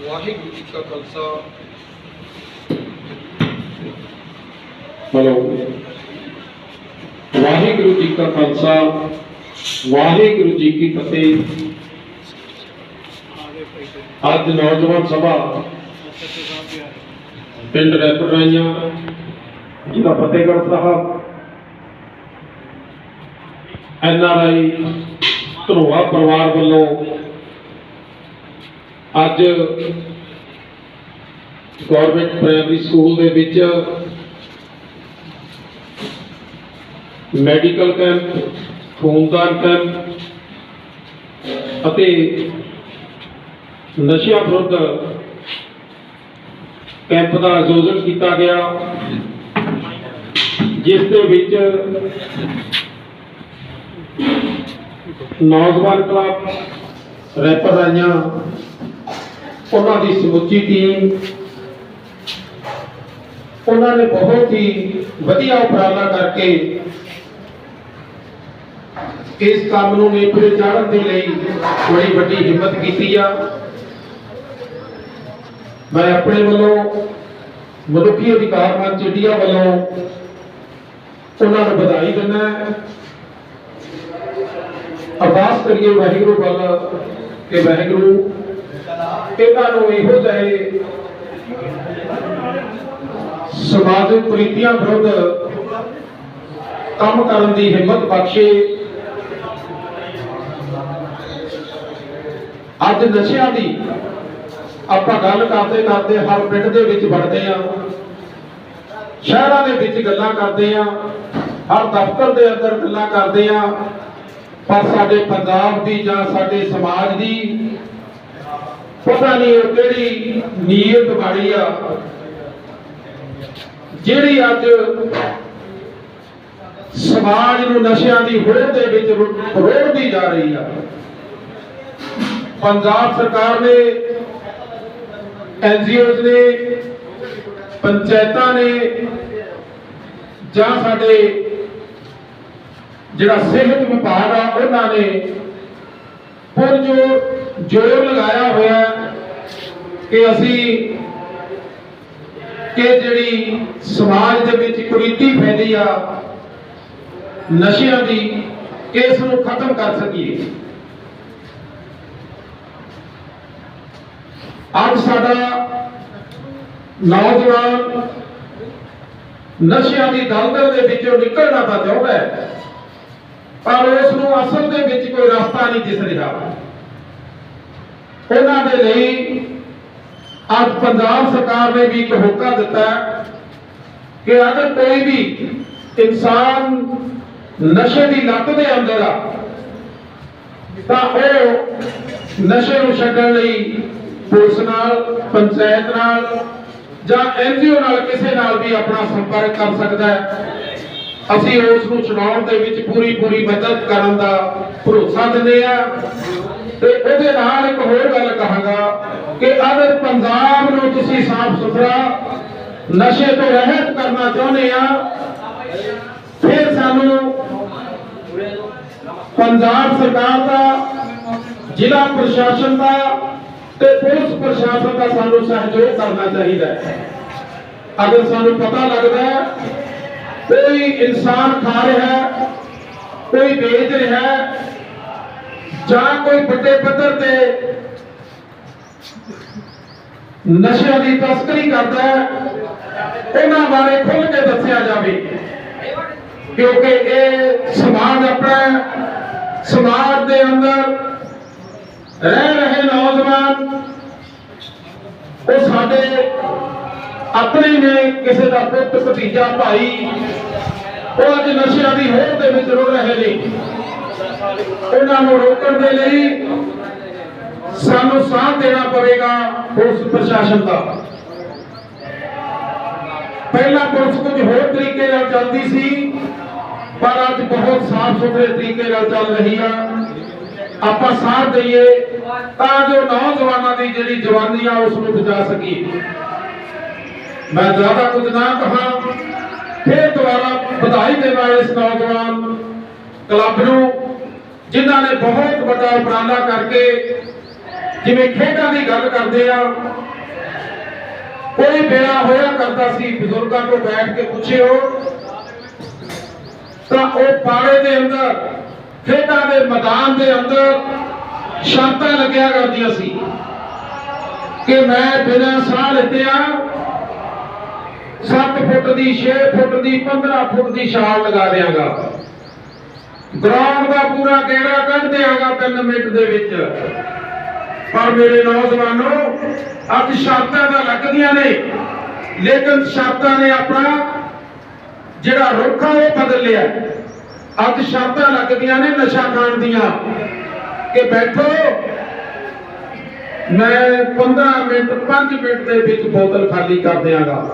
ਵਾਹਿਗੁਰੂ ਜੀ ਕਾ ਖਾਲਸਾ। ਹੈਲੋ। ਵਾਹਿਗੁਰੂ ਜੀ ਕਾ ਖਾਲਸਾ, ਵਾਹਿਗੁਰੂ ਜੀ ਕੀ ਫਤਿਹ। ਅੱਜ ਨੌਜਵਾਨ ਸਭਾ ਪਿੰਡ ਰੈਪਰ ਰਾਈਆਂ, ਜ਼ਿਲ੍ਹਾ Fatehgarh Sahib. N R I ਧਰੋਆ ਪਰਿਵਾਰ ਵੱਲੋਂ ਅੱਜ ਗਵਰਨਮੈਂਟ ਪ੍ਰਾਇਮਰੀ ਸਕੂਲ ਦੇ ਵਿੱਚ ਮੈਡੀਕਲ ਕੈਂਪ ਖੂਨਦਾਨ ਕੈਂਪ ਅਤੇ ਨਸ਼ਿਆਂ ਵਿਰੁੱਧ ਕੈਂਪ ਦਾ ਆਯੋਜਨ ਕੀਤਾ ਗਿਆ, ਜਿਸ ਦੇ ਵਿੱਚ ਨੌਜਵਾਨ ਕਲੱਬ ਰੈਪਰ ਰਾਈਆਂ ਉਹਨਾਂ ਦੀ ਸਮੁੱਚੀ ਟੀਮ ਉਹਨਾਂ ਨੇ ਬਹੁਤ ਹੀ ਵਧੀਆ ਉਪਰਾਲਾ ਕਰਕੇ ਇਸ ਕੰਮ ਨੂੰ ਨੇਪਰੇ ਚਾੜਨ ਦੇ ਲਈ ਬੜੀ ਵੱਡੀ ਹਿੰਮਤ ਕੀਤੀ ਆ ਮੈਂ ਆਪਣੇ ਵੱਲੋਂ ਮਨੁੱਖੀ ਅਧਿਕਾਰ ਮੰਚ ਇੰਡੀਆ ਵੱਲੋਂ ਉਹਨਾਂ ਨੂੰ ਵਧਾਈ ਦਿੰਦਾ ਅਰਦਾਸ ਕਰੀਏ ਵਾਹਿਗੁਰੂ ਵੱਲ ਕਿ ਵਾਹਿਗੁਰੂ ਇਹਨਾਂ ਨੂੰ ਇਹੋ ਜਿਹੇ ਸਮਾਜਿਕ ਕੁਰੀਤੀਆਂ ਵਿਰੁੱਧ ਕੰਮ ਕਰਨ ਦੀ ਹਿੰਮਤ ਬਖਸ਼ੇ। ਅੱਜ ਨਸ਼ਿਆਂ ਦੀ ਆਪਾਂ ਗੱਲ ਕਰਦੇ ਕਰਦੇ ਹਰ ਪਿੰਡ ਦੇ ਵਿੱਚ ਵੜਦੇ ਆ ਸ਼ਹਿਰਾਂ ਦੇ ਵਿੱਚ ਗੱਲਾਂ ਕਰਦੇ ਆ ਹਰ ਦਫ਼ਤਰ ਦੇ ਅੰਦਰ ਗੱਲਾਂ ਕਰਦੇ ਆ ਪਰ ਸਾਡੇ ਪੰਜਾਬ ਦੀ ਜਾਂ ਸਾਡੇ ਸਮਾਜ ਦੀ ਪਤਾ ਨਹੀਂ ਉਹ ਕਿਹੜੀ ਨੀਅਤ ਮਾੜੀ ਆ। ਜਿਹੜੀ ਅੱਜ ਸਮਾਜ ਨੂੰ ਨਸ਼ਿਆਂ ਦੀ ਹੋੜ ਦੇ ਵਿੱਚ ਰੋੜਦੀ ਜਾ ਰਹੀ ਆ। ਪੰਜਾਬ ਸਰਕਾਰ ਨੇ ਐਨਜੀਓਜ਼ ਨੇ, ਪੰਚਾਇਤਾਂ ਨੇ ਜਾਂ ਸਾਡੇ ਜਿਹੜਾ ਸਿਹਤ ਵਿਭਾਗ ਆ, ਉਹਨਾਂ ਨੇ ਪੁਰਜੋਰ ਜ਼ੋਰ ਲਗਾਇਆ ਹੋਇਆ ਕਿ ਅਸੀਂ ਕਿ ਜਿਹੜੀ ਸਮਾਜ ਦੇ ਵਿੱਚ ਕੁਰੀਤੀ ਫੈਲੀ ਆ, ਨਸ਼ਿਆਂ ਦੀ ਇਸ ਨੂੰ ਖਤਮ ਕਰ ਸਕੀਏ। ਅੱਜ ਸਾਡਾ ਨੌਜਵਾਨ ਨਸ਼ਿਆਂ ਦੀ ਦਲਦਲ ਦੇ ਵਿੱਚੋਂ ਨਿਕਲਣਾ ਤਾਂ ਚਾਹੁੰਦਾ ਹੈ, ਪਰ ਉਸ ਨੂੰ ਅਸਲ ਦੇ ਵਿੱਚ ਕੋਈ ਰਸਤਾ ਨਹੀਂ ਦਿਸ ਰਿਹਾ। ਉਹਨਾਂ ਦੇ ਲਈ ਅੱਜ ਪੰਜਾਬ ਸਰਕਾਰ ਨੇ ਵੀ ਇੱਕ ਹੋਕਾ ਦਿੱਤਾ ਕਿ ਅਗਰ ਕੋਈ ਵੀ ਇਨਸਾਨ ਨਸ਼ੇ ਦੀ ਲੱਤ ਦੇ ਅੰਦਰ ਆ, ਤਾਂ ਉਹ ਨਸ਼ੇ ਨੂੰ ਛੱਡਣ ਲਈ ਪੁਲਿਸ ਨਾਲ, ਪੰਚਾਇਤ ਨਾਲ ਜਾਂ ਐਨਜੀਓ ਨਾਲ ਕਿਸੇ ਨਾਲ ਵੀ ਆਪਣਾ ਸੰਪਰਕ ਕਰ ਸਕਦਾ ਹੈ। ਅਸੀਂ ਉਸ ਨੂੰ ਚੁਣਾਉਣ ਦੇ ਵਿੱਚ ਪੂਰੀ ਪੂਰੀ ਮਦਦ ਕਰਨ ਦਾ ਭਰੋਸਾ ਦਿੰਦੇ ਆ ਤੇ ਉਹਦੇ ਨਾਲ ਇੱਕ ਹੋਰ ਗੱਲ ਕਹਾਂਗਾ ਕਿ ਅਗਰ ਪੰਜਾਬ ਨੂੰ ਤੁਸੀਂ ਸਾਫ਼ ਸੁਥਰਾ ਨਸ਼ੇ ਤੋਂ ਰਹਿਤ ਕਰਨਾ ਚਾਹੁੰਦੇ ਆ, ਫਿਰ ਸਾਨੂੰ ਪੰਜਾਬ ਸਰਕਾਰ ਦਾ, ਜ਼ਿਲ੍ਹਾ ਪ੍ਰਸ਼ਾਸਨ ਦਾ ਤੇ ਪੁਲਿਸ ਪ੍ਰਸ਼ਾਸਨ ਦਾ ਸਾਨੂੰ ਸਹਿਯੋਗ ਕਰਨਾ ਚਾਹੀਦਾ ਹੈ। ਅਗਰ ਸਾਨੂੰ ਪਤਾ ਲੱਗਦਾ ਹੈ, ਕੋਈ ਇਨਸਾਨ ਖਾ ਰਿਹਾ ਹੈ, ਕੋਈ ਵੇਚ ਰਿਹਾ ਹੈ ਜਾਂ ਕੋਈ ਵੱਡੇ ਪੱਧਰ ਤੇ ਨਸ਼ਿਆਂ ਦੀ ਤਸਕਰੀ ਕਰਦਾ ਹੈ, ਉਹਨਾਂ ਬਾਰੇ ਖੁੱਲ ਕੇ ਦੱਸਿਆ ਜਾਵੇ। ਕਿਉਂਕਿ ਇਹ ਸਮਾਜ ਆਪਣਾ ਸਮਾਜ ਦੇ ਅੰਦਰ ਰਹਿ ਰਹੇ ਨੌਜਵਾਨ, ਉਹ ਸਾਡੇ ਆਪਣੇ ਨੇ ਕਿਸੇ ਦਾ ਪੁੱਤ ਭਤੀਜਾ, ਭਾਈ, ਉਹ ਅੱਜ ਨਸ਼ਿਆਂ ਦੀ ਹੋੜ ਦੇ ਵਿੱਚ ਰੁੜ ਰਹੇ ਨੇ। ਉਹਨਾਂ ਨੂੰ ਰੋਕਣ ਦੇ ਲਈ ਸਾਨੂੰ ਸਾਥ ਦੇਣਾ ਪਵੇਗਾ ਪੁਲਿਸ ਪ੍ਰਸ਼ਾਸਨ ਦਾ। ਪਹਿਲਾਂ ਪੁਲਿਸ ਕੁਝ ਹੋਰ ਤਰੀਕੇ ਨਾਲ ਚੱਲਦੀ ਸੀ, ਪਰ ਅੱਜ ਬਹੁਤ ਸਾਫ਼ ਸੁਥਰੇ ਤਰੀਕੇ ਨਾਲ ਚੱਲ ਰਹੀ ਆ। ਆਪਾਂ ਸਾਥ ਦਈਏ ਤਾਂ ਜੋ ਨੌਜਵਾਨਾਂ ਦੀ ਜਿਹੜੀ ਜਵਾਨੀ ਆ, ਉਸ ਨੂੰ ਬਚਾ ਸਕੀਏ। ਮੈਂ ਜ਼ਿਆਦਾ ਕੁਝ ਨਾ ਕਹਾਂ, ਫਿਰ ਦੁਬਾਰਾ ਵਧਾਈ ਦੇਵਾਂ ਇਸ ਨੌਜਵਾਨ ਕਲੱਬ ਨੂੰ। ਜਿਨ੍ਹਾਂ ਨੇ ਬਹੁਤ ਵੱਡਾ ਉਪਰਾਲਾ ਕਰਕੇ ਜਿਵੇਂ ਖੇਡਾਂ ਦੀ ਗੱਲ ਕਰਦੇ ਆ, ਕੋਈ ਬੇੜਾ ਹੋਇਆ ਕਰਦਾ ਸੀ, ਬਜ਼ੁਰਗਾਂ ਤੋਂ ਬੈਠ ਕੇ ਪੁੱਛਿਓ, ਤਾਂ ਉਹ ਪਾੜੇ ਦੇ ਅੰਦਰ, ਖੇਡਾਂ ਦੇ ਮੈਦਾਨ ਦੇ ਅੰਦਰ ਸ਼ਰਤਾਂ ਲੱਗਿਆ ਕਰਦੀਆਂ ਸੀ ਕਿ ਮੈਂ ਬਿਨਾਂ ਸਾਹ ਲਿੱਤਿਆ 7 ਫੁੱਟ ਦੀ 6 ਫੁੱਟ ਦੀ 15 ਫੁੱਟ ਦੀ ਛਾਲ ਲਗਾ ਦਿਆਂਗਾ। ਗਰਾਊਂਡ ਦਾ ਪੂਰਾ ਗੇੜਾ ਕੱਢ ਦਿਆਂਗਾ 3 ਮਿੰਟ ਦੇ ਵਿੱਚ। ਪਰ ਮੇਰੇ ਨੌਜਵਾਨੋ, ਅੱਜ ਸ਼ਰਤਾਂ ਤਾਂ ਲੱਗਦੀਆਂ ਨੇ, ਲੇਕਿਨ ਸ਼ਰਤਾਂ ਨੇ ਆਪਣਾ ਜਿਹੜਾ ਰੁੱਖ ਆ ਉਹ ਬਦਲ ਲਿਆ। ਅੱਜ ਸ਼ਰਤਾਂ ਲੱਗਦੀਆਂ ਨੇ ਨਸ਼ਾ ਖਾਣ ਦੀਆਂ। ਕਿ ਬੈਠੋ, ਮੈਂ 15 ਮਿੰਟ 5 ਮਿੰਟ ਦੇ ਵਿੱਚ ਬੋਤਲ ਖਾਲੀ ਕਰ ਦਿਆਂਗਾ।